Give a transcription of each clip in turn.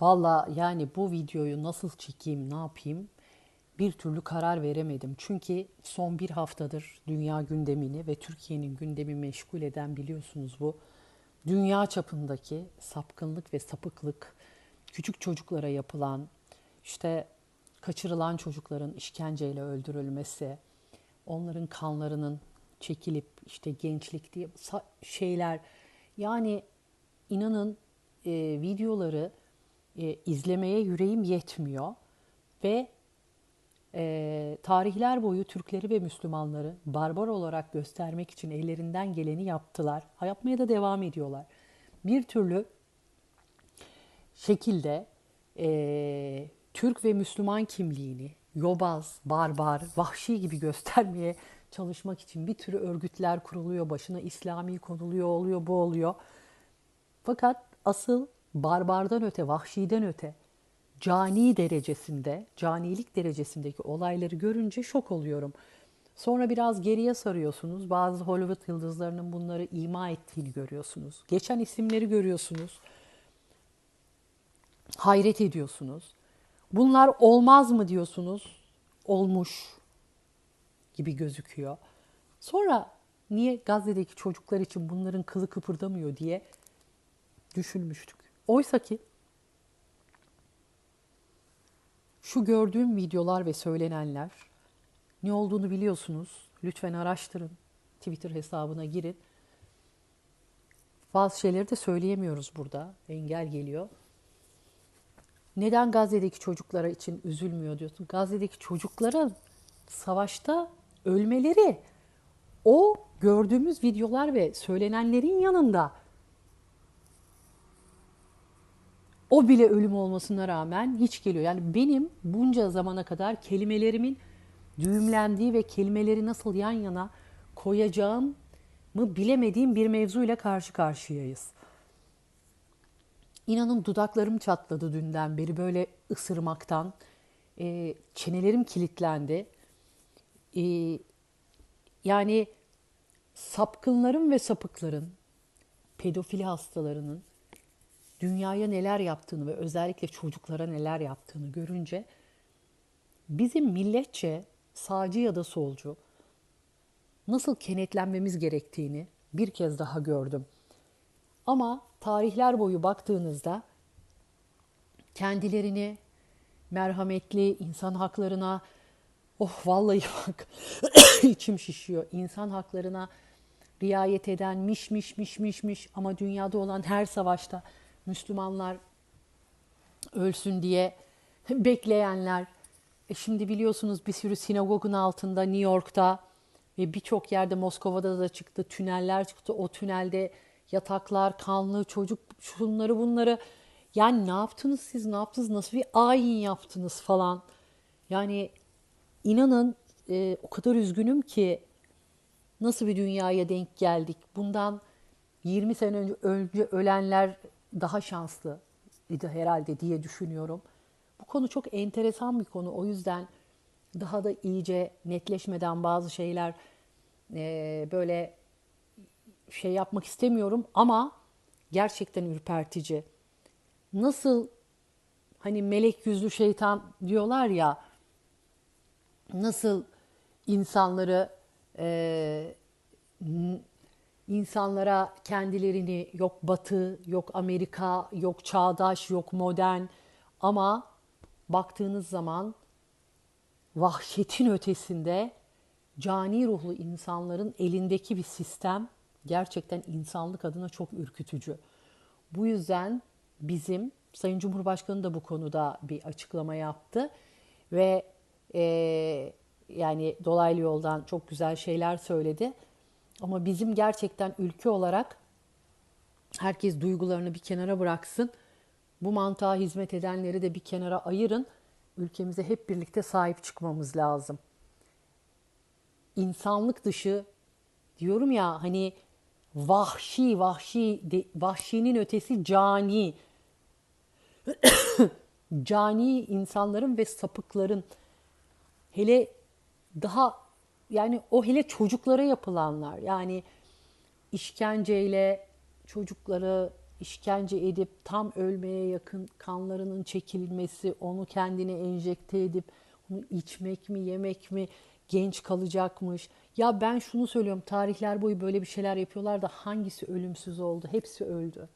Valla yani bu videoyu nasıl çekeyim, ne yapayım bir türlü karar veremedim. Çünkü son bir haftadır dünya gündemini ve Türkiye'nin gündemi meşgul eden biliyorsunuz bu. Dünya çapındaki sapkınlık ve sapıklık, küçük çocuklara yapılan, işte kaçırılan çocukların işkenceyle öldürülmesi, onların kanlarının çekilip işte gençlik diye şeyler yani inanın e, videoları e, izlemeye yüreğim yetmiyor ve e, tarihler boyu Türkleri ve Müslümanları barbar olarak göstermek için ellerinden geleni yaptılar. Yapmaya da devam ediyorlar. Bir türlü şekilde e, Türk ve Müslüman kimliğini yobaz, barbar, vahşi gibi göstermeye çalışmak için bir türlü örgütler kuruluyor. Başına İslami konuluyor, oluyor, bu oluyor. Fakat asıl barbardan öte, vahşiden öte, cani derecesinde, canilik derecesindeki olayları görünce şok oluyorum. Sonra biraz geriye sarıyorsunuz. Bazı Hollywood yıldızlarının bunları ima ettiğini görüyorsunuz. Geçen isimleri görüyorsunuz. Hayret ediyorsunuz. Bunlar olmaz mı diyorsunuz? Olmuş gibi gözüküyor. Sonra niye Gazze'deki çocuklar için bunların kılı kıpırdamıyor diye düşünmüştük. Oysa ki şu gördüğüm videolar ve söylenenler ne olduğunu biliyorsunuz. Lütfen araştırın. Twitter hesabına girin. Bazı şeyleri de söyleyemiyoruz burada. Engel geliyor. Neden Gazze'deki çocuklara için üzülmüyor diyorsun? Gazze'deki çocukların savaşta ölmeleri o gördüğümüz videolar ve söylenenlerin yanında o bile ölüm olmasına rağmen hiç geliyor. Yani benim bunca zamana kadar kelimelerimin düğümlendiği ve kelimeleri nasıl yan yana koyacağım mı bilemediğim bir mevzuyla karşı karşıyayız. İnanın dudaklarım çatladı dünden beri böyle ısırmaktan. E, çenelerim kilitlendi. E, yani sapkınların ve sapıkların, pedofili hastalarının dünyaya neler yaptığını ve özellikle çocuklara neler yaptığını görünce bizim milletçe sağcı ya da solcu nasıl kenetlenmemiz gerektiğini bir kez daha gördüm. Ama tarihler boyu baktığınızda kendilerini merhametli, insan haklarına oh vallahi bak içim şişiyor. İnsan haklarına riayet eden miş miş miş miş miş ama dünyada olan her savaşta Müslümanlar ölsün diye bekleyenler. E şimdi biliyorsunuz bir sürü sinagogun altında New York'ta ve birçok yerde Moskova'da da çıktı. Tüneller çıktı. O tünelde yataklar, kanlı çocuk şunları bunları. Yani ne yaptınız siz? Ne yaptınız? Nasıl bir ayin yaptınız falan. Yani inanın e, o kadar üzgünüm ki nasıl bir dünyaya denk geldik. Bundan 20 sene önce, önce ölenler daha şanslı idi herhalde diye düşünüyorum. Bu konu çok enteresan bir konu. O yüzden daha da iyice netleşmeden bazı şeyler e, böyle şey yapmak istemiyorum ama gerçekten ürpertici. Nasıl hani melek yüzlü şeytan diyorlar ya nasıl insanları e, insanlara kendilerini yok batı, yok Amerika, yok çağdaş, yok modern ama baktığınız zaman vahşetin ötesinde cani ruhlu insanların elindeki bir sistem gerçekten insanlık adına çok ürkütücü. Bu yüzden bizim Sayın Cumhurbaşkanı da bu konuda bir açıklama yaptı ve e, yani dolaylı yoldan çok güzel şeyler söyledi. Ama bizim gerçekten ülke olarak herkes duygularını bir kenara bıraksın. Bu mantığa hizmet edenleri de bir kenara ayırın. Ülkemize hep birlikte sahip çıkmamız lazım. İnsanlık dışı diyorum ya hani vahşi, vahşi, de, vahşinin ötesi cani. cani insanların ve sapıkların hele daha yani o hele çocuklara yapılanlar yani işkenceyle çocukları işkence edip tam ölmeye yakın kanlarının çekilmesi, onu kendine enjekte edip onu içmek mi, yemek mi, genç kalacakmış. Ya ben şunu söylüyorum, tarihler boyu böyle bir şeyler yapıyorlar da hangisi ölümsüz oldu? Hepsi öldü.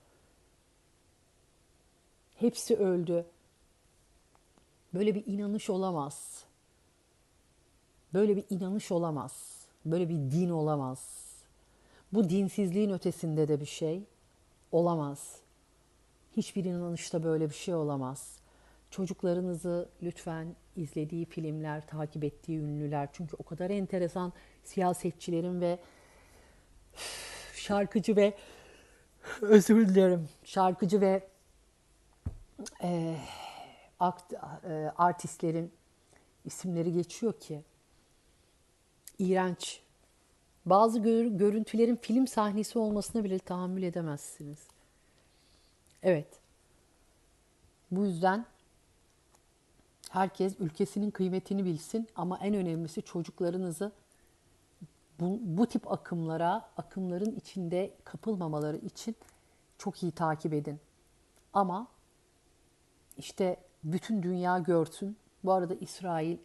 Hepsi öldü. Böyle bir inanış olamaz. Böyle bir inanış olamaz. Böyle bir din olamaz. Bu dinsizliğin ötesinde de bir şey olamaz. Hiçbir inanışta böyle bir şey olamaz. Çocuklarınızı lütfen izlediği filmler, takip ettiği ünlüler çünkü o kadar enteresan siyasetçilerin ve şarkıcı ve özür dilerim şarkıcı ve e, akt, e, artistlerin isimleri geçiyor ki iğrenç. Bazı gör, görüntülerin film sahnesi olmasına bile tahammül edemezsiniz. Evet. Bu yüzden herkes ülkesinin kıymetini bilsin ama en önemlisi çocuklarınızı bu, bu tip akımlara, akımların içinde kapılmamaları için çok iyi takip edin. Ama işte bütün dünya görsün. Bu arada İsrail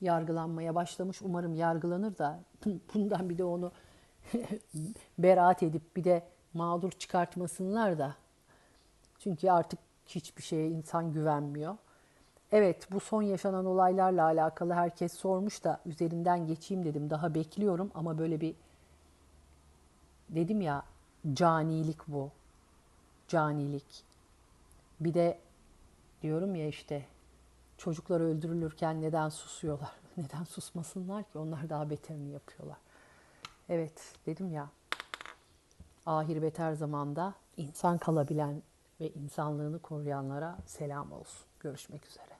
yargılanmaya başlamış. Umarım yargılanır da bundan bir de onu beraat edip bir de mağdur çıkartmasınlar da. Çünkü artık hiçbir şeye insan güvenmiyor. Evet bu son yaşanan olaylarla alakalı herkes sormuş da üzerinden geçeyim dedim. Daha bekliyorum ama böyle bir dedim ya canilik bu. Canilik. Bir de diyorum ya işte çocuklar öldürülürken neden susuyorlar? Neden susmasınlar ki? Onlar daha beterini yapıyorlar. Evet dedim ya ahir beter zamanda insan kalabilen ve insanlığını koruyanlara selam olsun. Görüşmek üzere.